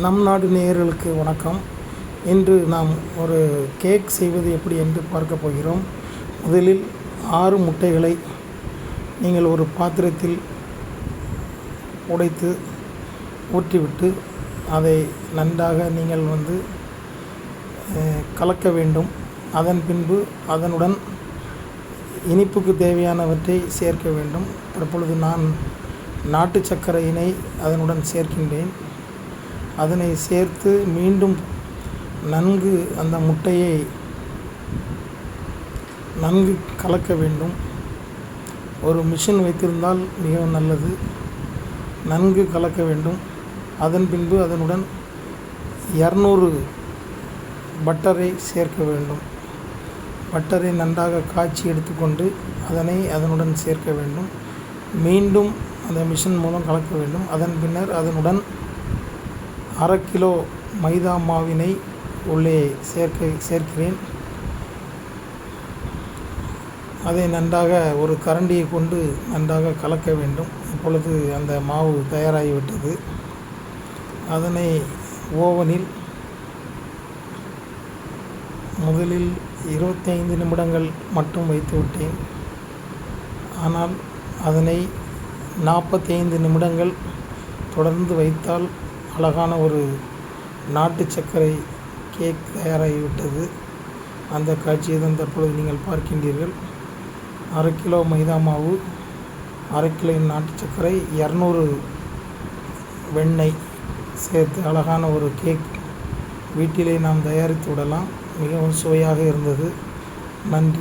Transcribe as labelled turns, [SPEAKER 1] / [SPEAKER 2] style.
[SPEAKER 1] நம் நாடு நேயர்களுக்கு வணக்கம். இன்று நாம் ஒரு கேக் செய்வது எப்படி என்று பார்க்க போகிறோம். முதலில் ஆறு முட்டைகளை நீங்கள் ஒரு பாத்திரத்தில் உடைத்து ஊற்றிவிட்டு அதை நன்றாக நீங்கள் வந்து கலக்க வேண்டும். அதன் பின்பு அதனுடன் இனிப்புக்கு தேவையானவற்றை சேர்க்க வேண்டும். தற்பொழுது நான் நாட்டு சர்க்கரையினை அதனுடன் சேர்க்கின்றேன். அதனை சேர்த்து மீண்டும் நன்கு அந்த முட்டையை நன்கு கலக்க வேண்டும். ஒரு மிஷின் வைத்திருந்தால் மிகவும் நல்லது. நன்கு கலக்க வேண்டும். அதன் பின்பு அதனுடன் இரநூறு பட்டரை சேர்க்க வேண்டும். பட்டரை நன்றாக காய்ச்சி எடுத்துக்கொண்டு அதனை அதனுடன் சேர்க்க வேண்டும். மீண்டும் அந்த மிஷின் மூலம் கலக்க வேண்டும். அதன் பின்னர் அதனுடன் அரை கிலோ மைதா மாவினை உள்ளே சேர்க்க சேர்க்கிறேன். அதை நன்றாக ஒரு கரண்டியை கொண்டு நன்றாக கலக்க வேண்டும். இப்பொழுது அந்த மாவு தயாராகிவிட்டது. அதனை ஓவனில் முதலில் இருபத்தைந்து நிமிடங்கள் மட்டும் வைத்துவிட்டேன் ஆனால் அதனை நாற்பத்தைந்து நிமிடங்கள் தொடர்ந்து வைத்தால் அழகான ஒரு நாட்டு சர்க்கரை கேக் தயாராகிவிட்டது. அந்த காட்சியை தான் தற்பொழுது நீங்கள் பார்க்கின்றீர்கள். அரை கிலோ மைதா மாவு அரை கிலோ நாட்டு சர்க்கரை இரநூறு வெண்ணெய் சேர்த்து அழகான ஒரு கேக் வீட்டிலே நாம் தயாரித்து விடலாம். மிகவும் சுவையாக இருந்தது. நன்றி.